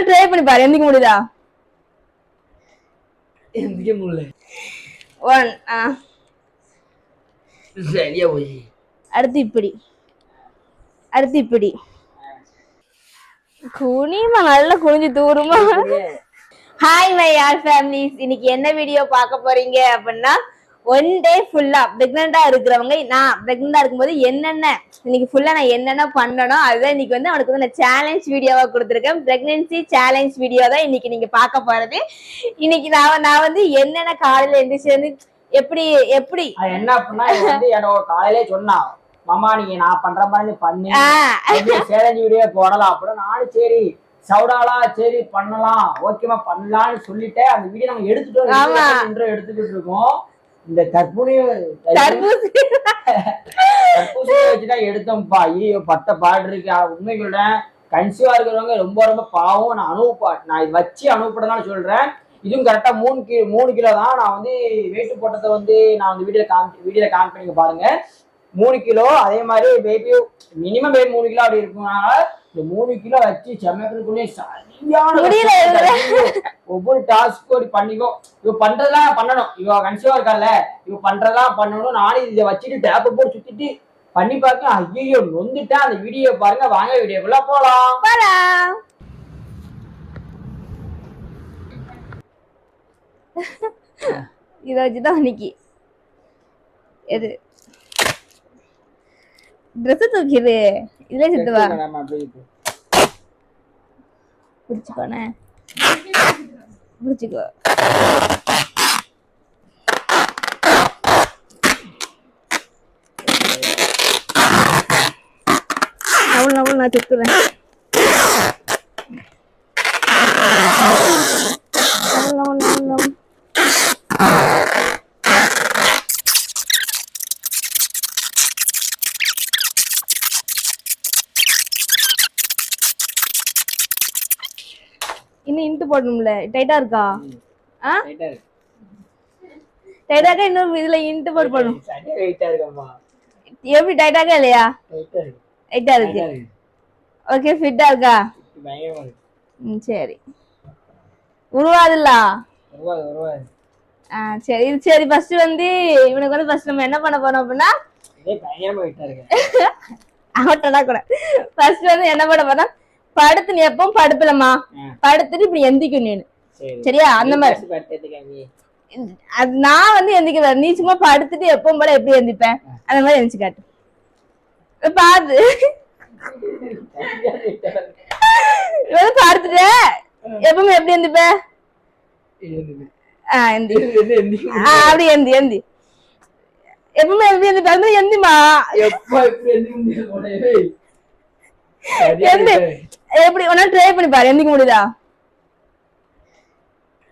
நாள் ட்ரை பண்ணி பாரு எந்திக்க முடியுதா எந்திக்க முடியல ஒன் ஆ சரியா போய் அடுத்து இப்படி அடுத்து இப்படி குனிமா நல்லா குனிஞ்சு தூருமா ஹாய் மை யார் ஃபேமிலிஸ் இன்னைக்கு என்ன வீடியோ பார்க்க போறீங்க அப்படின்னா ஒன் டே ஃபுல்லா பிரெக்னண்டா இருக்கிறவங்க நான் பிரெக்னண்டா இருக்கும்போது என்னென்ன இன்னைக்கு ஃபுல்லா நான் என்னென்ன பண்ணணும் அதுதான் இன்னைக்கு வந்து அவனுக்கு வந்து நான் சேலஞ்ச் வீடியோவா கொடுத்துருக்கேன். பிரெக்னன்சி சேலஞ்ச் வீடியோ தான் இன்னைக்கு நீங்க பார்க்க போறது. இன்னைக்கு நான் நான் வந்து என்னென்ன காலையில எந்திரிச்சு எப்படி எப்படி? என்ன அப்படின்னா என்னோட காலையிலே சொன்னான் மாமா நீங்க நான் பண்ற மாதிரி பண்ணு. சேலஞ்சு வீடியோ போடலாம்? அப்படின்னு நானும் சரி சவுடாலா சரி பண்ணலாம். ஓகேமா பண்ணலாம்னு சொல்லிட்டேன் அந்த வீடியோ நம்ம எடுத்துட்டோம் எடுத்துக்கிட்டு இருக்கோம். இந்த தற்புணி தர்பூசணி தர்பூசணி வச்சுதான் எடுத்தோம்ப்பா. ஐயோ பட்ட பாடு இருக்கு? உண்மை சொல்றேன் கன்சியூவா இருக்கிறவங்க ரொம்ப ரொம்ப பாவம். நான் அனுப்ப நான் இது வச்சு அனுப்பப்படதான் சொல்றேன். இதுவும் கரெக்டா மூணு கிலோ மூணு கிலோ தான். நான் வந்து வெயிட் போட்டதை வந்து நான் வந்து வீடியோ காமி வீடியோல காமிப்பீங்க பாருங்க. மூணு கிலோ அதே மாதிரி பேபி மினிமம் பேபி மூணு கிலோ அப்படி இருக்குனால இந்த மூணு கிலோ வச்சு செம்மக்குள்ளே சரியான. ஒவ்வொரு டாஸ்க்கும் அப்படி பண்ணிக்கோ. இவ பண்றதெல்லாம் பண்ணணும். இவ கன்சியூவா இருக்கால இவ பண்றதெல்லாம் பண்ணணும் நானும் இதை வச்சுட்டு டேப் போட்டு சுத்திட்டு பண்ணி பார்க்க ஐயோ நொந்துட்டேன் அந்த வீடியோ பாருங்க. வாங்க வீடியோக்குள்ள போலாம். போலாம். இதை வச்சுதான் இன்னைக்கு. எது? ட்ரெஸ் தூக்கிடு இதுல சுத்துவா. பிடிச்சுக்கோண்ணே பிடிச்சுக்கோ. நவுள் நவுள் நான் சுத்துறேன் இன்னும் இன்ட்டு போடணும்ல? டைட்டா இருக்கா? ஆ. டைட்டாக இன்னும் இதுல இன்ட்டு போட்டு போடணும். எப்படி டைட்டாக இல்லையா? டைட்டா இருக்கு. ஓகே ஃபிட்டா இருக்கா. ம் சரி. உருவாதுல்ல? ஆ சரி. சரி ஃபர்ஸ்ட் வந்து இவனுக்கு வந்து ஃபர்ஸ்ட் நம்ம என்ன பண்ண போறோம் அப்படின்னா? அவட்டனா கூட. ஃபர்ஸ்ட் வந்து என்ன பண்ண போறோம்? படுத்து நீ எப்பவும் படுப்பலம்மா ஆ. படுத்துட்டு இப்படி எந்திக்கும் நீ சரி. சரியா? அந்த மாதிரி. அது நான் வந்து எந்திக்கல நீ சும்மா படுத்துட்டு எப்பவும் போல எப்படி எந்திப்பேன்? அந்த மாதிரி எந்திச்சு காட்டு. பாத்து படுத்துட்டு எப்பவுமே எப்படி எந்திப்ப? அப்படி எந்தி எந்தி. எப்பவுமே எப்படி எந்திப்ப? எந்திமா எந்தி. எப்படி ஒன்னா ட்ரை பண்ணி பாரு. எந்திக்க முடியுதா?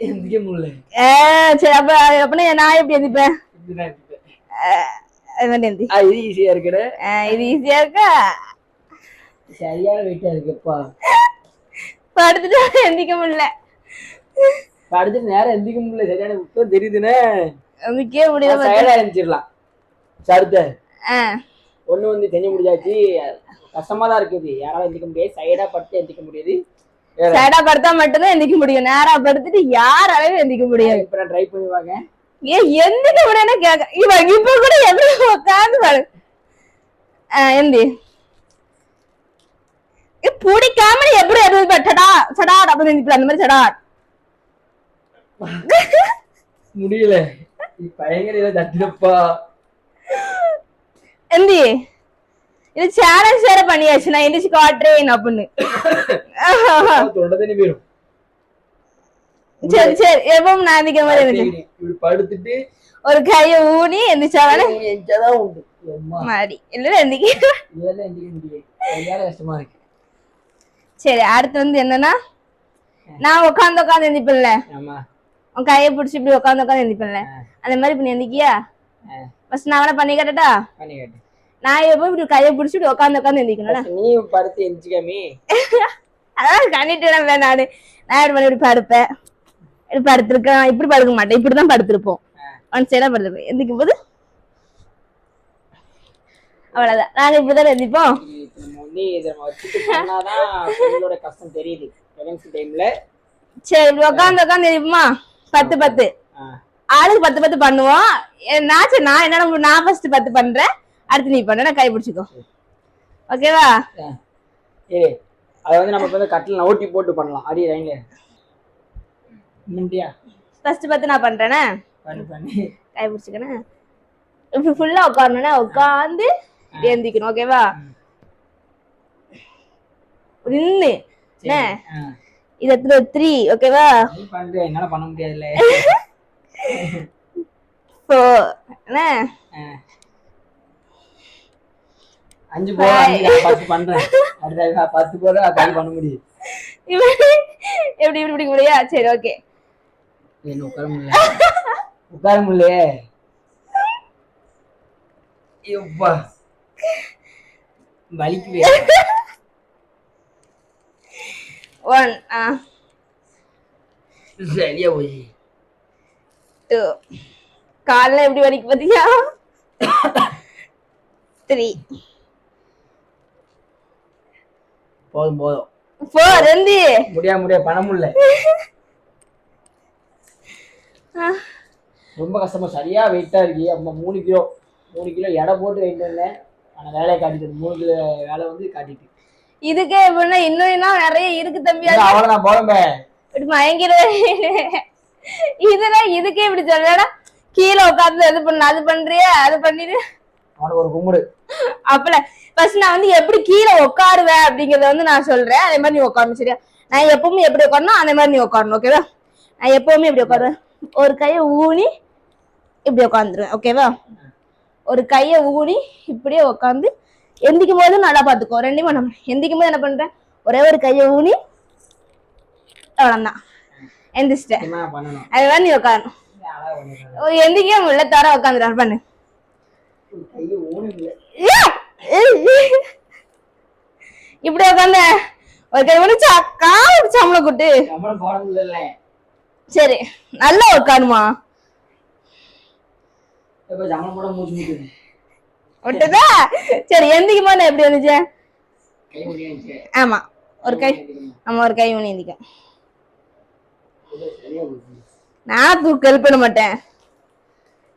எந்திரிக்க முடியல. ஏ சரி அப்ப அப்படின்னா நான் எப்படி எந்திப்பேன்? இது ஈஸியா இருக்குற இது ஈஸியா இருக்கா? சரியான வெயிட்டா இருக்குப்பா. படுத்துட்டு எந்திக்க முடியல. அடுத்து நேரம் எந்திரிக்க முடியல. சரியான இப்ப தெரியுதுன்னு எந்திக்கவே முடியல. சைடா இருந்துச்சிடலாம் சருத்த ஆ. ஒண்ணு வந்து செஞ்சு முடிஞ்சாச்சு கஷ்டமா தான் இருக்குது. யாராலும் எந்திக்க முடியாது. சைடா படுத்து எந்திக்க முடியுது. சைடா படுத்தா மட்டும்தான் எந்திக்க முடியும். நேரா படுத்துட்டு யாராலையும் எந்திக்க முடியாது. இப்ப நான் ட்ரை பண்ணி வாங்க ஏன் எந்திக்க முடியும்னு கேக்க? இவன் இப்ப கூட எப்படி உட்காந்து பாரு. எந்தி. பிடிக்காம எப்படி எதுவும் சடா சடா அப்படின்னு எந்திப்பல அந்த மாதிரி சடா. முடியல. பயங்கர தட்டுப்பா எந்தி இது சேலஞ்ச் வேற பண்ணியாச்சு நான் எந்திரிச்சு காட்டுறேன் அப்படின்னு தொண்டை தண்ணி போயிடும் சரி சரி எப்பவும் நான் எந்திக்கிற மாதிரி எனக்கு இப்படி படுத்துட்டு ஒரு கையை ஊனி எந்திரிச்சாலே எஞ்சாதான் உண்டு அம்மா மாடி இல்ல எந்திக்க இதெல்லாம் எந்திக்க முடியாது சரியான கஷ்டமா இருக்கு சரி அடுத்து வந்து என்னன்னா நான் உட்காந்து உட்காந்து எந்திப்பேன்ல ஆமா உன் கையை பிடிச்சி இப்படி உட்காந்து உட்காந்து எந்திப்பேன்ல அந்த மாதிரி இப்ப நீ எந்திக்கியா ஆ, ஃபர்ஸ்ட் நான் வேணா பண்ணி காட்டட்டா பண்ணி காட்டு நான் எப்போ இப்படி கையை பிடிச்சி இப்படி உட்காந்து உட்காந்து எந்திக்கணும்னா First நீ படுத்து எந்திரிக்காமி அதான் கண்ணிட்டு நானு நான். இப்படி பண்ணி இப்படி படுப்பேன். இப்படி படுத்திருக்கேன். இப்படி படுக்க மாட்டேன். இப்படிதான் படுத்திருப்போம். ஒன் சைடா படுத்திருப்பேன் எந்திக்கும் போது அவ்வளவுதான். நாங்க இப்படிதான் எந்திப்போம் வந்து இதை நம்ம வச்சுட்டு பண்ணாதான் பொருளோட கஷ்டம் தெரியுது. பிரெக்னன்சி டைம்ல சரி இப்படி உட்காந்து உட்காந்து இருப்போமா பத்து பத்து. ஆளுக்கு பத்து பத்து பண்ணுவோம். நான் சரி நான் என்ன நான் ஃபர்ஸ்ட் பத்து பண்றேன். அடுத்து நீ பண்ண கை பிடிச்சிக்கோ. ஓகேவா? ஏ அதை வந்து நம்ம வந்து கட்டில் ஓட்டி போட்டு பண்ணலாம். அடி ரைன்ல மின்ட்டியா ஃபர்ஸ்ட் பத்து நான் பண்றேனே? பண்ணி பண்ணி. கை பிடிச்சிக்கணே இப்படி ஃபுல்லா உட்காரணும்னா உட்காந்து ஏந்திக்கணும் ஓகேவா? நின்று என்ன. இது எத்தனை? த்ரீ ஓகேவா? நீ பண்ற என்னால பண்ண முடியாதுல்ல. ஃபோர் என்ன. அஞ்சு நான் பத்து பண்றேன். அடுத்த பத்து போதும் அது பண்ண முடியும். எப்படி இப்படி பிடிக்க முடியா சரி ஓகே என்ன உட்கார முடியல. உட்கார முடியலையே. ஐயோப்பா வலிக்குவே ஒன் ஆ. சரியா போய் டூ காலில் எப்படி வலிக்கு பாத்தியா? த்ரீ போதும் போதும். ஃபோர் ரெண்டு. முடியா முடியா பண்ண முடியல ரொம்ப கஷ்டமா சரியா வெயிட்டா இருக்கு. அம்மா மூணு கிலோ மூணு கிலோ எடை போட்டு வெயிட் இருந்தேன் ஆனா வேலையை காட்டிட்டு மூணு கிலோ வேலை வந்து காட்டிட்டு இதுக்கே எப்படின்னா இன்னும் நிறைய இருக்கு தம்பி. அது அவ்வளவுதான் போலம்பே இப்படி மயங்கிற இதெல்லாம் இதுக்கே இப்படி சொல்லடா கீழே உட்காந்து இது பண்ண அது பண்றியா அது பண்ணிட்டு அவனுக்கு ஒரு கும்பிடு அப்பல ஃபர்ஸ்ட் நான் வந்து எப்படி கீழே உட்காருவேன் அப்படிங்கறத வந்து நான் சொல்றேன். அதே மாதிரி நீ உட்காரணும் சரியா? நான் எப்பவுமே எப்படி உட்காரணும் அதே மாதிரி நீ உட்காரணும் ஓகேவா நான் எப்பவுமே இப்படி உட்காருவேன் ஒரு கையை ஊனி இப்படி உட்காந்துருவேன் ஓகேவா ஒரு கையை ஊனி இப்படியே உட்காந்து எந்திக்கும் போது நல்லா பார்த்துக்கோ. ரெண்டையும் பண்ண எந்திக்கும் போது என்ன பண்றேன் ஒரே ஒரு கையை ஊனி அவ்வளோதான் எந்திரிச்சிட்டேன் மாதிரி நீ உட்காரணும் எந்திக்கவே முடியல தர உட்காந்துட்டு பண்ணு. இப்படி உட்காந்து ஒரு கை முடிச்சு அக்கா ஒரு சம்பளம் குட்டு. சரி நல்லா உட்காருமா இப்ப விட்டுதா சரி எந்திக்குமா நான் எப்படி வந்துச்சு ஆமா ஒரு கை. ஆமா ஒரு கை ஒன்று எந்திக்க நான் தூக்க பண்ண மாட்டேன்.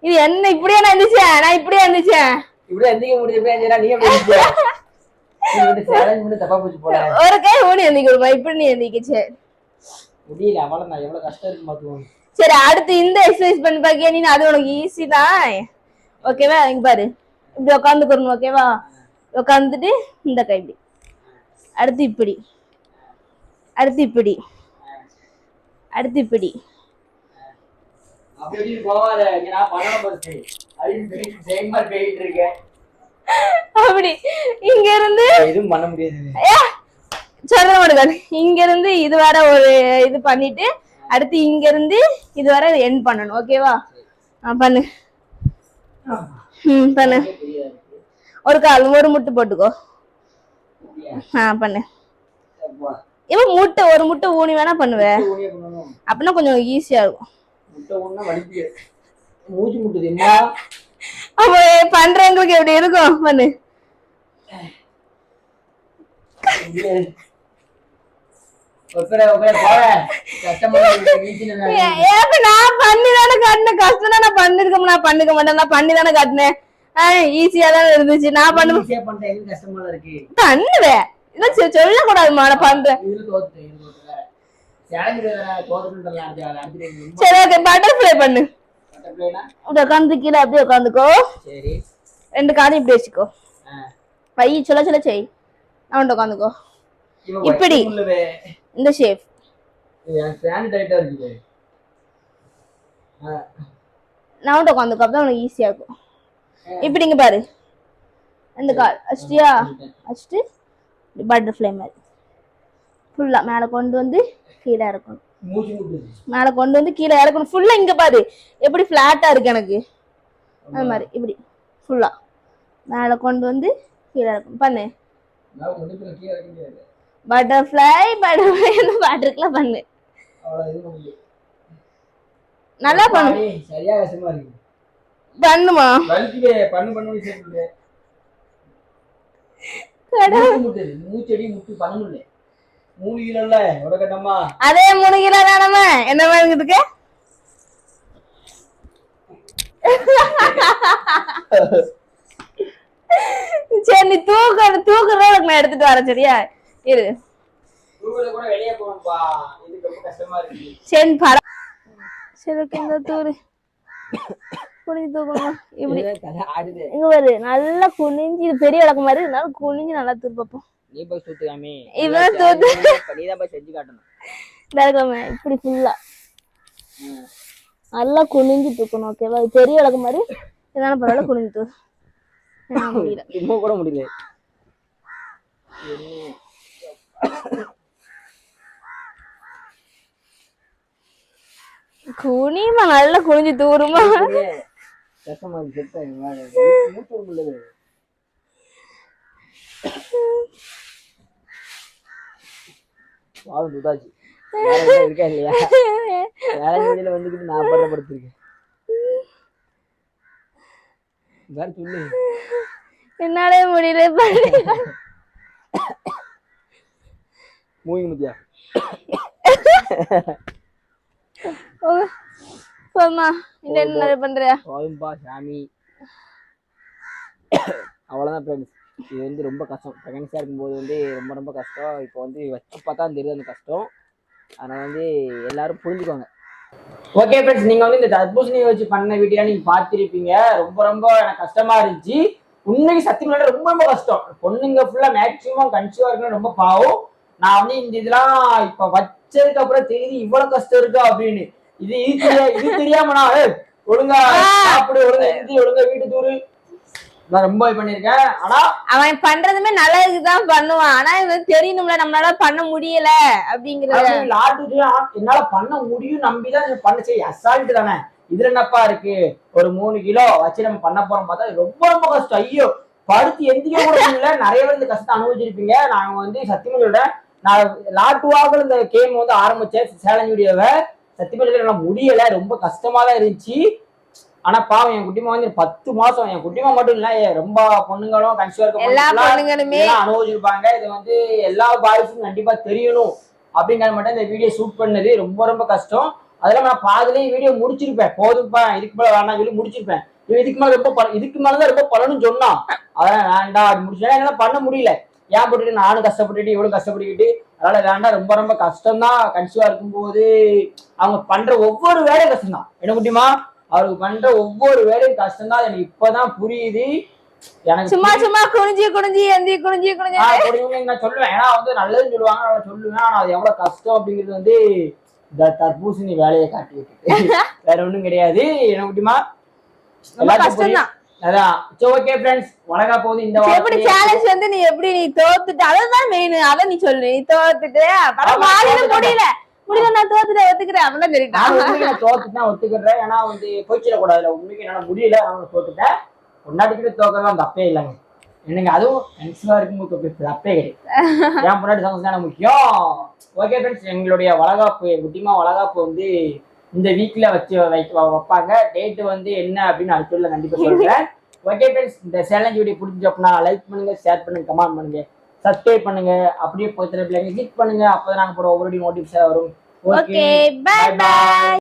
இது என்ன இப்படியே நான் எந்திரிச்சேன்? நான் இப்படியே எந்திரிச்சேன்? இப்படி எந்திக்க முடியாது நீ ஒரு கை ஊனி எந்திக்கிடுமா இப்படி நீ எந்திக்கிச்சு முடியல அவ்வளவு நான் எவ்வளவு கஷ்டம் இருக்கு பாத்துக்கோங்க சரி அடுத்து இந்த எக்ஸசைஸ் பண்ணி பாக்கியா நீ? அது உனக்கு ஈஸி தான். ஓகேவா இங்க பாரு. இப்படி உட்காந்துக்கணும் ஓகேவா உட்காந்துட்டு இந்த கை இப்படி. அடுத்து இப்படி. அடுத்து இப்படி. அடுத்து இப்படி. அப்படி போகாத நான் பண்ணணும் போச்சு அப்படின்னு சேம் மாதிரி போயிட்டு இருக்கேன். அப்படி இங்க இருந்து எதுவும் பண்ண முடியாது. ஏ, சொல்ல முடியாது இங்க இருந்து இது வர ஒரு இது பண்ணிட்டு அடுத்து இங்க இருந்து இது வர பண்ணணும். ஓகேவா பண்ணு. ம் பண்ணு. ஒரு கால் ஒரு முட்டு போட்டுக்கோ. ஆ பண்ணு. இவன் முட்டை ஒரு முட்டை ஊனி வேணா பண்ணுவேன் அப்படின்னா கொஞ்சம் ஈஸியா இருக்கும். முட்டை ஒண்ணா வலிக்கு. மூச்சு முட்டுது. என்ன அப்ப பண்றவங்களுக்கு எப்படி இருக்கும்? பண்ணு. ஈஸியா தானே இருந்துச்சு. நான் பண்ணுவேன். இதெல்லாம் சொ- சொல்லக்கூடாதுமா நான் பண்றேன். சரி ஓகே பட்டர்ஃப்ளை பண்ணு. இப்படி உட்காந்து கீழே அப்படியே உட்காந்துக்கோ சரி. ரெண்டு காலையும் இப்படி வச்சுக்கோ. பை சொல்ல சொல்ல செய். நான் உட்காந்துக்கோ இப்படி. இந்த ஷேப். நான் உட்காந்துக்கோ அப்பதான் உனக்கு ஈஸியா இருக்கும். இப்படி இங்க பாரு. இந்த கால் வச்சிட்டியா வச்சுட்டு பட்டர்ஃப்ளை மாதிரி ஃபுல்லா மேல கொண்டு வந்து கீழே இறக்கணும் மேல கொண்டு வந்து கீழே இறக்கணும். ஃபுல்லா இங்க பாரு. எப்படி ஃபிளாட்டா இருக்கு எனக்கு? அது மாதிரி இப்படி. ஃபுல்லா மேல கொண்டு வந்து கீழே இறக்கணும். பண்ணு. பட்டர்ஃப்ளை பட்டர்ஃப்ளை அந்த பாட்டு இருக்குல்ல பண்ணு. நல்லா பண்ணு. சரியா கஷ்டமா இருக்கு. பண்ணுமா? பண்ணு பண்ணு சேர்ந்து கடை மூச்சு முட்டுது மூச்சடி முட்டு பண்ண முடியல மூணு கிலோல உடக்கட்டம்மா அதே மூணு கிலோ தானம்மா என்ன சரி நீ தூக்க தூக்குறத நான் எடுத்துட்டு வரேன் சரியா? இரு. சரி பர சரி இந்த தூரு. குனிஞ்சு இப்படி. இங்க பாரு நல்லா குனிஞ்சு இது பெரிய விளக்கு மாதிரி இருந்தால குனிஞ்சு நல்லா தூர் பார்ப்போம். நீ போய் சுத்துக்காமே இவன் தூத்து நீ தான் போய் செஞ்சு காட்டணும். தரக்காம இப்படி ஃபுல்லா நல்லா குனிஞ்சு தூக்கணும் ஓகேவா பெரிய விளக்கு மாதிரி இதனால பரவாயில்ல குனிஞ்சு தூ என்னால முடியல. இன்னும் கூட முடியல. குனிமா நல்லா குனிஞ்சு தூருமா? கஷ்டமா வேற எதுவும் இருக்கா இல்லையா? வேற வீடியோல வந்துக்கிட்டு நான் படுத்திருக்கேன் வேற சொல்லு. என்னாலே முடியல பாரு. மூவி முத்தியா? ஓ, போம்மா. இந்த என்ன பண்றியா போதும்பா சாமி. அவ்வளோதான் ஃப்ரெண்ட்ஸ் இது வந்து ரொம்ப கஷ்டம். ப்ரெக்னன்சியாக இருக்கும்போது வந்து ரொம்ப ரொம்ப கஷ்டம். இப்போ வந்து வச்சு பார்த்தா தெரியுது அந்த கஷ்டம். அதனால் வந்து எல்லாரும் புரிஞ்சுக்கோங்க. ஓகே ஃப்ரெண்ட்ஸ் நீங்கள் வந்து இந்த தர்பூசணியை வச்சு பண்ண வீடியோ நீங்கள் பார்த்துருப்பீங்க. ரொம்ப ரொம்ப எனக்கு கஷ்டமாக இருந்துச்சு. உண்மைக்கு சத்தியமாக ரொம்ப ரொம்ப கஷ்டம். பொண்ணுங்க ஃபுல்லாக மேக்ஸிமம் கன்சியூவாக இருக்கணும் ரொம்ப பாவம். நான் வந்து இந்த இதெல்லாம் இப்போ வச்சதுக்கு அப்புறம் தெரியுது இவ்வளவு கஷ்டம் இருக்கா அப்படின்னு. இது இது தெரியா இது தெரியாம நான் ஒழுங்கா சாப்பிடு ஒழுங்கா எந்தி ஒழுங்கா வீட்டு தூரு நான் ரொம்ப இது பண்ணியிருக்கேன் ஆனா அவன் பண்றதுமே நல்லதுக்கு தான் பண்ணுவான். ஆனா தெரியணும்ல நம்மளால பண்ண முடியல அப்படிங்கறது என்னால பண்ண முடியும் நம்பிதான் பண்ண சரி அசால்ட் தானே. இதுல என்னப்பா இருக்கு? ஒரு மூணு கிலோ வச்சு நம்ம பண்ண போறோம் பார்த்தா ரொம்ப ரொம்ப கஷ்டம். ஐயோ படுத்து எந்திக்க கூட நிறைய பேர் இந்த கஷ்டத்தை அனுபவிச்சிருப்பீங்க. நாங்க வந்து சத்தியமா சொல்றேன் நான் லாட்டு வாக்கில் இந்த கேம் வந்து ஆரம்பிச்சேன். சேலஞ்ச் வீடியோவை சத்தியமா முடியல. ரொம்ப கஷ்டமா தான் இருந்துச்சு. ஆனா பாவம் என் குட்டிமா வந்து பத்து மாசம் என் குட்டிமா மட்டும் இல்ல ரொம்ப பொண்ணுங்களும் கன்சியூவா இருக்க எல்லா பொண்ணுங்களுமே அனுபவிச்சிருப்பாங்க. இது வந்து எல்லா பாய்ஸும் கண்டிப்பா தெரியணும். அப்படிங்கிற மட்டும் இந்த வீடியோ ஷூட் பண்ணது. ரொம்ப ரொம்ப கஷ்டம். அதெல்லாம் நான் பாதிலேயே வீடியோ முடிச்சிருப்பேன். போதும்ப்பா இதுக்கு மேல வேணாம் சொல்லி முடிச்சிருப்பேன். இதுக்கு மேல ரொம்ப இதுக்கு மேலதான் ரொம்ப பலனும் சொன்னான். அதெல்லாம் வேண்டாம் அப்படி முடிச்சா என்னால பண்ண முடியல. ஏன் போட்டுட்டு நானும் கஷ்டப்பட்டுட்டு இவளும் கஷ்டப்பட்டுக்கிட்டு அதனால வேண்டாம் ரொம்ப ரொம்ப கஷ்டம் தான் கன்சியூவா இருக்கும்போது அவங்க பண்ற ஒவ்வொரு வேலையும் கஷ்டம் தான் என்ன குட்டிமா? அவருக்கு பண்ற ஒவ்வொரு வேலையும் கஷ்டம் தான் எனக்கு இப்பதான் புரியுது. எனக்கு சும்மா சும்மா குனிஞ்சு குனிஞ்சு எந்தி குனிஞ்சு குனிஞ்சு. நான் சொல்லுவேன். ஏன்னா வந்து நல்லதுன்னு சொல்லுவாங்க நான் சொல்லுவேன். ஆனா அது எவ்வளவு கஷ்டம் அப்படிங்கிறது வந்து இந்த தர்பூசணி வேலையை காட்டி வேற ஒண்ணும் கிடையாது. என்ன முடியுமா அதான். ஓகே ஃப்ரெண்ட்ஸ் வணக்கா போகுது இந்த எப்படி சேலஞ்ச் வந்து நீ எப்படி நீ தோத்துட்டு? அதான் மெயின் அத நீ சொல்லு. நீ தோத்துட்டு. முடியல. முடியல நான் தோத்துட்டேன் ஒத்துக்கிறேன். அப்படின்னா நான் தெரியும் நான் தோத்துட்டு தான் ஒத்துக்கிறேன். ஏன்னா வந்து போய்ச்சிடக்கூடாதுல உண்மைக்கு என்னால முடியல நான் தோத்துட்டேன். பொண்டாட்டிக்கிட்ட தோக்கலாம் தப்பே இல்லைங்க. என்னங்க அதுவும் கன்சிவா இருக்கும்போது தப்பே கிடையாது. என் பொண்டாட்டி சந்தோஷம் தானே முக்கியம்? ஓகே ஃப்ரெண்ட்ஸ் எங்களுடைய வளகாப்பு முக்கியமாக வளகாப்பு வந்து இந்த வீக்ல வச்சு வைக்க வைப்பாங்க. டேட்டு வந்து என்ன அப்படின்னு அடுத்த கண்டிப்பாக சொல்கிறேன் ஓகே ஃப்ரெண்ட்ஸ் இந்த சேலஞ்ச் வீடியோ பிடிச்சி அப்படின்னா லைக் பண்ணுங்க ஷேர் பண்ணுங்க கமெண்ட் பண்ணுங்க. சப்ஸ்கிரைப் பண்ணுங்க. அப்படியே பக்கத்துல பிள்ளைங்க கிளிக் பண்ணுங்க. அப்பதான் நாங்க போற ஒவ்வொரு நோட்டிஃபிகேஷன் வரும். Okay bye by